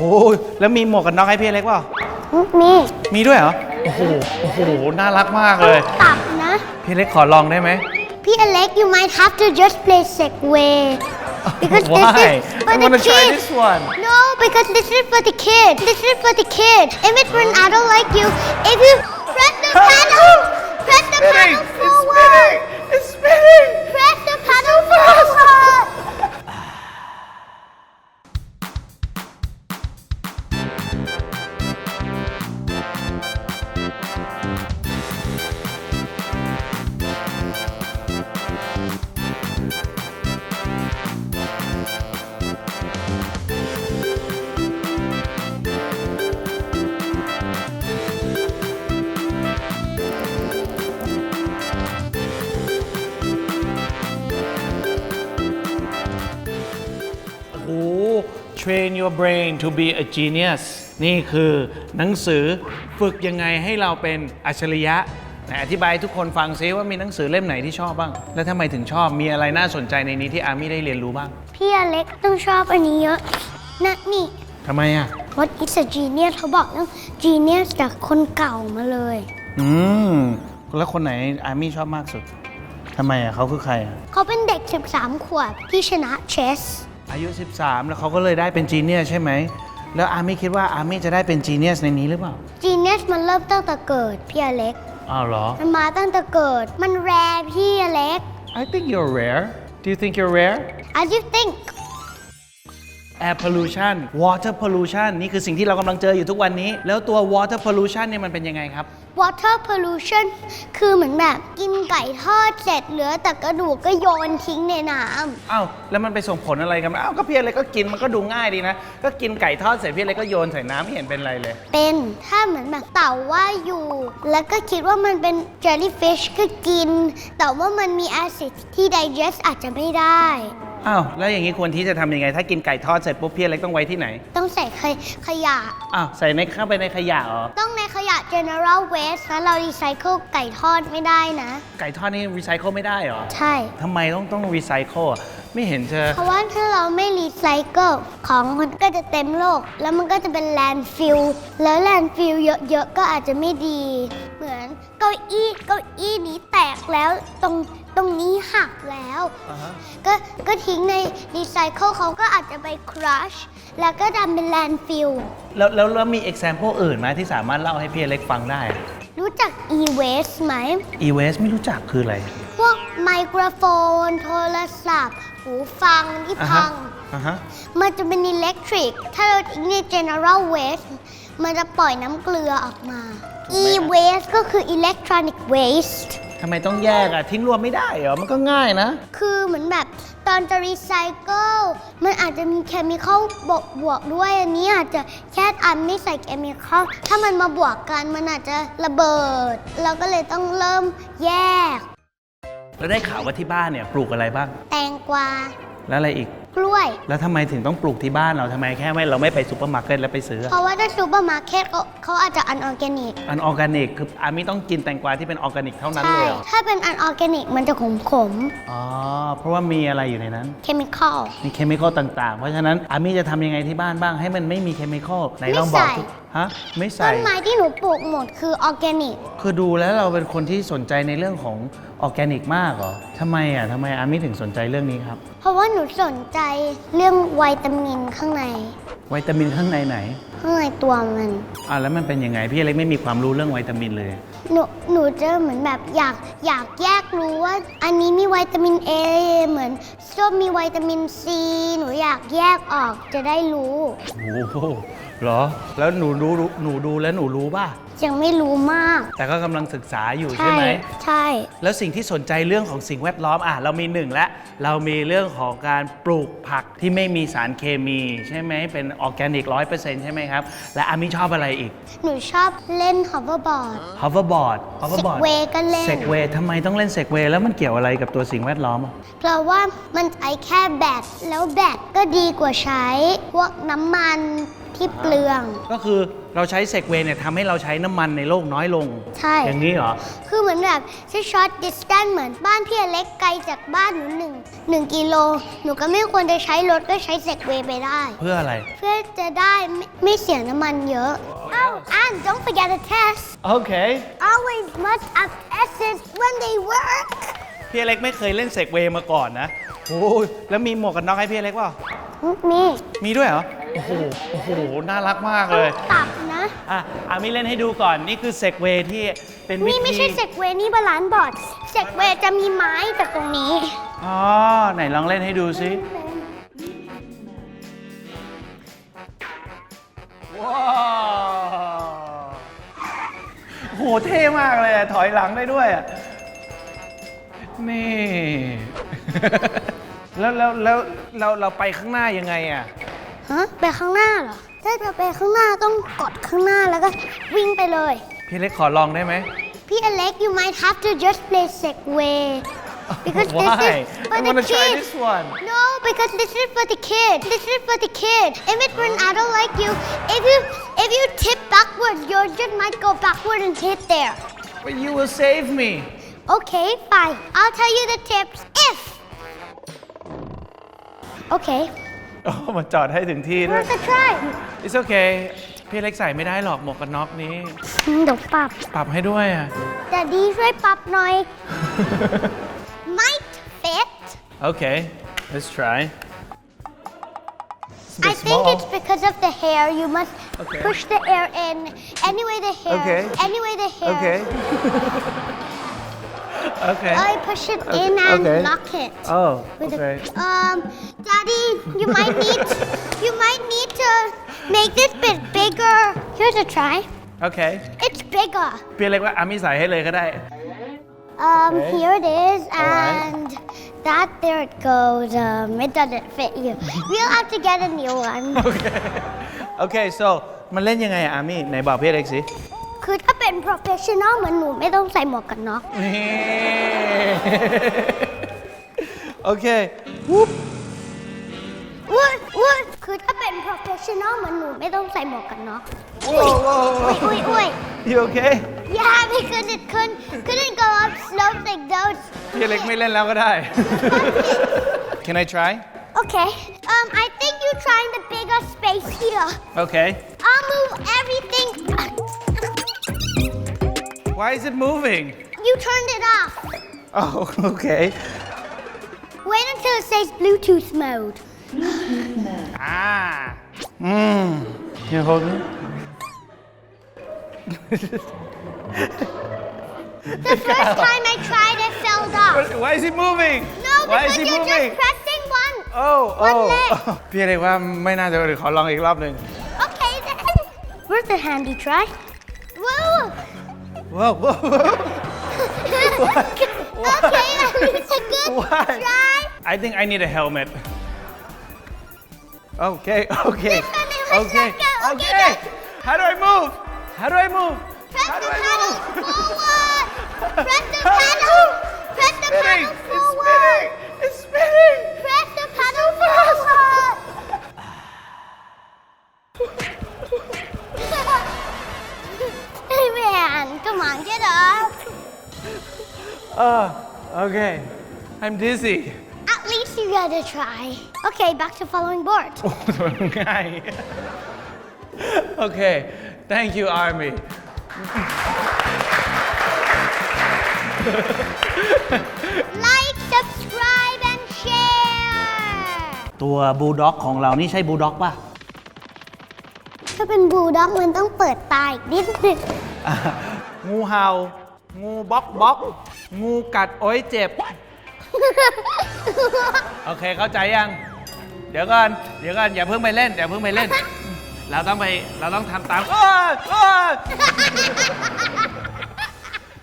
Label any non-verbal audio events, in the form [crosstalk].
โอ้ยแล้วมีหมวกกันน็อกให้พี่อเล็กเปล่ามีมีด้วยเหรอ โอ้โห โอ้โห น่ารักมากเลย ตับนะ พี่อเล็กขอลองได้ไหม พี่อเล็ก you might have to just play Segway because this Why? is for I the wanna try kids this one. no because this is for the kids this is for the kids if it's for an adult like you if you press the pedal press the pedal train your brain to be a genius นี่คือหนังสือฝึกยังไงให้เราเป็นอัจฉริยะไหนอธิบายให้ทุกคนฟังซิว่ามีหนังสือเล่มไหนที่ชอบบ้าง แล้วทำไมถึงชอบมีอะไรน่าสนใจในนี้ที่อาร์มี่ได้เรียนรู้บ้างพี่อเล็กต้องชอบอันนี้เยอะนะนี่ ทำไมอะ What is a genius เขาบอกต้อง genius จากคนเก่ามาเลย อืม แล้วคนไหนอาร์มี่ชอบมากสุดทำไมอะเขาคือใครอะ เขาเป็นเด็ก 13 ขวบที่ชนะเชส อายุ 13 แล้วเขาก็เลยได้เป็นจีเนียสใช่ไหม แล้วอาร์มี่คิดว่าอาร์มี่จะได้เป็นจีเนียสในนี้หรือเปล่า genius มันเริ่มตั้งแต่เกิดพี่อเล็ก อ้าวเหรอ มันมาตั้งแต่เกิด มันแรพี่อเล็ก I think you're rare Do you think you're rare as you think air pollution water pollution นี่คือสิ่งที่เรากำลังเจออยู่ทุกวันนี้ แล้วตัว water pollution เนี่ยมันเป็นยังไงครับ water pollution คือเหมือนแบบกินไก่ทอดเสร็จเหลือแต่กระดูกก็โยนทิ้งในน้อ้าวแล้วมันไปส่งผลอะไรกันไหมอ้าวก็พี่อะไรก็กินมันก็ดูง่ายดีนะ ก็กินไก่ทอดเสร็จพี่อะไรก็โยนใส่น้ำไม่เห็นเป็นไรเลยำเป็นถ้าเหมือนแบบเต่าว่ายอยู่ แล้วก็คิดว่ามันเป็น jellyfish ก็กิน แต่ว่ามันมี acid ที่ digest อาจจะไม่ได้ อ้าวแล้วอย่างนี้ควรที่จะทำยังไง ถ้ากินไก่ทอดเสร็จปุ๊บพี่อะไรต้องไว้ที่ไหนต้องใส่ขยขยะ อ้าวใส่ในเข้าไปในขยะเหรอต้องในขยะ general waste นะเรา recycle ไก่ทอดไม่ได้นะ ไก่ทอดนี่รีไซเคิลไม่ได้เหรอใช่ ทำไมต้องต้องรีไซเคิลอะ ไม่เห็นเธอเพราะว่าถ้าเราไม่รีไซเคิลของมันก็จะเต็มโลก แล้วมันก็จะเป็นแลนด์ฟิลแล้วแลนด์ฟิลเยอะๆก็อาจจะไม่ดี เหมือนเก้าอี้เก้าอี้นี้แตกแล้วตรงตรงนี้หักแล้ว อ่าฮะก็ก็ทิ้งในรีไซเคิลเขาก็อาจจะไปครัชแล้วก็ทำเป็นแลนด์ฟิล แล้วแล้วแล้วมี example อื่นไหมที่สามารถเล่าให้พี่อเล็กฟังได้ รู้จัก e-waste ไหม e-waste ไม่รู้จักคืออะไร พวกไมโครโฟน โทรศัพท์ หูฟังที่อ่าพัฮะงอ่าฮะมันจะเป็นอิเล็กทริก ถ้าเราทิ้งใน general waste มันจะปล่อยน้ำเกลือออกมา e waste ก็คือ electronic waste ทำไมต้องแยกอะ ทิ้งรวมไม่ได้เหรอ มันก็ง่ายนะ คือเหมือนแบบตอนจะรีไซเคิลมันอาจจะมีเคมีคอลบวกบวกด้วยอันนี้อาจจะแค่อันไม่ใส่เคมีคอลถ้ามันมาบวกกันมันอาจจะระเบิด เราก็เลยต้องเริ่มแยก แล้วได้ข่าวว่าที่บ้านเนี่ยปลูกอะไรบ้าง แตงกวา แล้วอะไรอีก กล้วย แล้วทำไมถึงต้องปลูกที่บ้านเราทำไมแค่ไม่เราไม่ไปซูเปอร์มาร์เก็ตแล้วไปซื้อเพราะว่าถ้าซูเปอร์มาร์เก็ตเขาเขาอาจจะอันออร์แกนิก อันออร์แกนิกคืออามีต้องกินแตงกวาที่เป็นออร์แกนิกเท่านั้นใช่ เลยเหรอถ้าเป็นอันออร์แกนิกมันจะขมขมอ๋อเพราะว่ามีอะไรอยู่ในนั้น เคมีคอล มีเคมีคอลต่างๆ เพราะฉะนั้นอามี่จะทำยังไงที่บ้านบ้างให้มันไม่มีเคมีคอลไหนลองบอกไม่ใส่ทุก ฮะไม่ต้ใส่นไม้ที่หนูปลูกหมดคือออร์แกนิก คือดูแล้วเราเป็นคนที่สนใจในเรื่องของออร์แกนิกมากเหรอทำไมอะทำไมอามี่ถึงสนใจเรื่องนี้ครับ เพราะว่าหนูสนใจเรื่องวิตามินข้างใน วิตามินข้างในไหน ข้างในตัวมัน อะแล้วมันเป็นยังไงพี่อเล็กไม่มีความรู้เรื่องวิตามินเลย หนู หนูจะเหมือนแบบอยากอยากแยกรู้ว่า อันนี้มีวิตามิน A เหมือนส้มมีวิตามิน C หนูอยากแยกออกจะได้รู้ โอ้โหเหรอ แล้วหนูรู้หนูดูแล้วหนูรู้ป่ะ ยังไม่รู้มาก แต่ก็กำลังศึกษาอยู่ใช่ไหม ใช่ แล้วสิ่งที่สนใจเรื่องของสิ่งแวดล้อมอะเรามีหนึ่งแล้วเรามีเรื่องของการปลูกผักที่ไม่มีสารเคมี ใช่ไหมเป็นออร์แกนิกร้อยเปอร์เซ็นต์ใช่ไหมครับ และอามิชอบอะไรอีก หนูชอบเล่น hoverboard hoverboard hoverboard Segway ก็เล่น Segway ทำไมต้องเล่น Segway แล้วมันเกี่ยวอะไรกับตัวสิ่งแวดล้อมอะเพราะว่ามันใช้แค่แบตแล้วแบตก็ดีกว่าใช้พวกน้ำมันที่เปลือง ก็คือเราใช้เซกเวย์เนี่ยทำให้เราใช้น้ำมันในโลกน้อยลง ใช่ อย่างนี้เหรอ คือเหมือนแบบใช้ช็อตดิสแตนเหมือนบ้านพี่อเล็กไกลจากบ้านหนูหนึ่งหนึ่งกิโล หนูก็ไม่ควรจะใช้รถก็ใช้เซกเวย์ไปได้ เพื่ออะไร เพื่อจะได้ไม่ไม่เสียน้ำมันเยอะ Oh and don't forget to test โอเค always must have tests when they work พี่อเล็กไม่เคยเล่นเซกเวย์มาก่อนนะโอ้ยแล้วมีหมวกกันน็อกให้พี่อเล็กเปล่ามีมีด้วยเหรอ โอ้โห โอ้โห น่ารักมากเลย ตับนะ อะอามีเล่นให้ดูก่อน นี่คือเซกเวย์ที่เป็นวินี่ไม่ธีใช่เซกเวย์นี่บาลานซ์บอร์ดเซกเวย์จะมีไม้จากตรงนี้ อ๋อ ไหนลองเล่นให้ดูสิว้าว โหเท่มากเลยอะถอยหลังได้ด้วยอะนี่ แล้วแล้วแล้วเราเราไปข้างหน้ายังไงอะฮะไปข้างหน้าเหรอ ถ้าจะไปข้างหน้าต้องกดข้างหน้าแล้วก็วิ่งไปเลย พี่เล็กขอลองได้ไหม พี่อเล็ก you might have to just play Segway because this Why? is for I the wanna try kids. this one. No, because this is for the kid. This is for the kid. If it's for an adult like you, if you if you tip backwards, your just might go backward and hit there. But you will save me. Okay, fine. I'll tell you the tips if. Okay, โอ้มาจอดให้ถึงที่ด้วย worth a try. It's okay พี่เล็กใส่ไม่ได้หรอกหมวกกันน็อกนี้ เดี๋ยวปรับ ปรับให้ด้วยอ่ะ แต่ดีช่วยปรับหน่อย [laughs] [laughs] Might fit. Okay let's try It's a I bit think small. it's because of the hair. You must Okay. push the air in. Anyway, the hair. Okay. Anyway, the hair. Okay [laughs] Okay I push it in and okay. lock it. Oh With okay a, um, Daddy, you might need [laughs] you might need to make this bit bigger. Here's a try. Okay It's bigger. พี่เล็กว่าอามิใส่ให้เลยก็ได้ Um, Okay. here it is, Alright. and that there it goes. Um, it doesn't fit you. [laughs] We'll have to get a new one. Okay Okay so มันเล่นยังไงอะอามิไหนบอกพี่เล็กสิคือถ้าเป็น professional เหมือนหนูไม่ต้องใส่หมวกกันน็อกนี่ Okay Whoop วุ้ยวุ้ยคือถ้าเป็น professional เหมือนหนูไม่ต้องใส่หมวกกันน็อก Whoa whoa อุ้ย whoa อุ้ยอุ้ย You okay Yeah because it couldn't couldn't go up slopes like those พี่เล็กไม่เล่นแล้วก็ได้ Can I try Okay um I think you trying the bigger space here Okay I'll move everything Why is it moving You turned it off Oh [laughs] okay Wait until it says Bluetooth mode Ah. Mmm. Can you hold me? The first time I tried it fell off Why is it moving? No Why is it you're moving? just pressing one Oh, One oh. leg. พี่เรียกว่าไม่น่าจะเดี๋ยวขอลองอีกรอบหนึ่ง Okay [laughs] then Where's the handy try? Whoa ว้าวว้า[laughs] ว okay, it's a good Why? try. I think I need a helmet. Okay, [laughs] okay, This one, this one, okay, let's go. Okay, okay. go. How do I move? How do I move? Press How do the I pedal move? forward. Press the How do I pedal. move? Press the Spinning! pedal It's forward. spinning! It's spinning! Oh, okay. I'm dizzy. At least you got to try. Okay, back to following board. โอ้โหง่าย Okay, thank you Army. Like, subscribe, and share. ตัวบูลด็อกของเรานี่ใช่บูลด็อกป่ะ ถ้าเป็นบูลด็อกมันต้องเปิดตาอีกนิดนึงอะงูเห่า งูบ๊อกบ๊อก งูกัดโอ้ยเจ็บ โอเคเข้าใจยัง เดี๋ยวก่อน เดี๋ยวก่อนอย่าเพิ่งไปเล่นอย่าเพิ่งไปเล่น เราต้องไปเราต้องทำตามโอ้ยโอ้ย